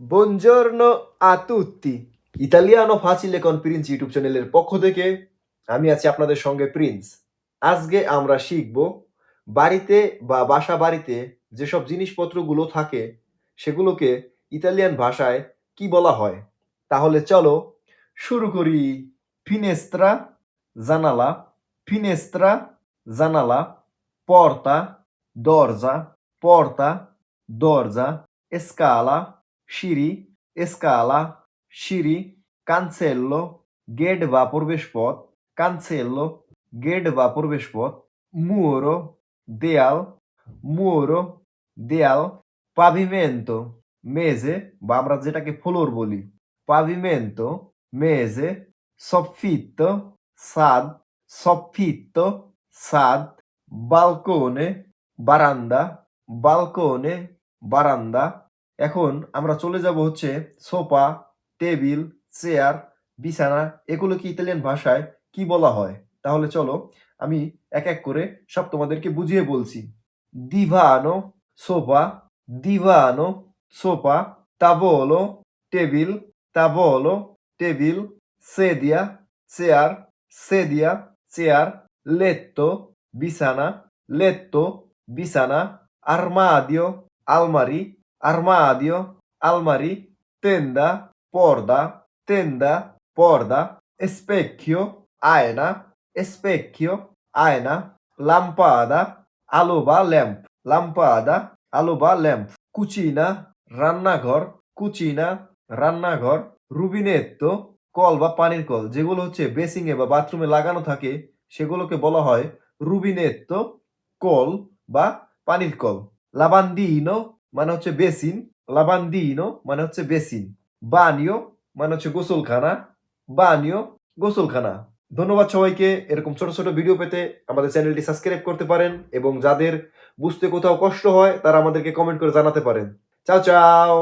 A tutti. ইতালিয়ানো ফাচিলে কন Prince YouTube চ্যানেলের পক্ষ থেকে আমি আছি আপনাদের সঙ্গে প্রিন্স আজকে আমরা শিখব বাড়িতে বা বাসা বাড়িতে যেসব জিনিসপত্রগুলো থাকে সেগুলোকে ইতালিয়ান ভাষায় কি বলা হয়? তাহলে চলো শুরু করি। ফিনেস্ত্রা জানালা। ফিনেস্ত্রা জানালা। পর্তা দরজা। পর্তা দরজা। Escala, সিঁড়ি escala, সিঁড়ি cancello, গেট বা প্রবেশপথ cancello, গেট বা প্রবেশপথ muro, দেয়াল muro, দেয়াল pavimento, মেঝে বা আমরা যেটাকে ফ্লোর বলি pavimento, মেঝে soffitto, ছাদ soffitto, ছাদ balcone, বারান্দা balcone, বারান্দা এখন আমরা চলে যাব হচ্ছে সোফা, টেবিল, চেয়ার, বিছানা, এগুলো কি ইতালিয়ান ভাষায় কি বলা হয়? তাহলে চলো আমি এক এক করে সব তোমাদেরকে বুঝিয়ে বলছি। দিভানো সোফা দিভানো সোফা, তাবলো টেবিল তাবলো টেবিল, সেদিয়া চেয়ার সেদিয়া চেয়ার, লেত্তো বিছানা লেত্তো বিছানা armadio almari armadio, almari, tenda, porda tenda, porda specchio aina specchio aina lampada lamp লাম্পাদা আলো বা ল্যাম্প কুচিনা রান্নাঘর কুচিনা রান্নাঘর রুবিনেত্তো কল বা পানির কল যেগুলো হচ্ছে বেসিংয়ে বা বাথরুমে লাগানো থাকে, সেগুলোকে বলা হয় রুবিনেত্ত কল বা পানির কল লাবান্দিনো মানে হচ্ছে বেসিন, লাবান্দিনো মানে হচ্ছে বেসিন, বানিও মানে হচ্ছে গোসলখানা, বানিও গোসলখানা। ধন্যবাদ সবাইকে, এরকম ছোট ছোট ভিডিও পেতে আমাদের চ্যানেলটি সাবস্ক্রাইব করতে পারেন এবং যাদের বুঝতে কোথাও কষ্ট হয়, তারা আমাদেরকে কমেন্ট করে জানাতে পারেন। চাও চাও!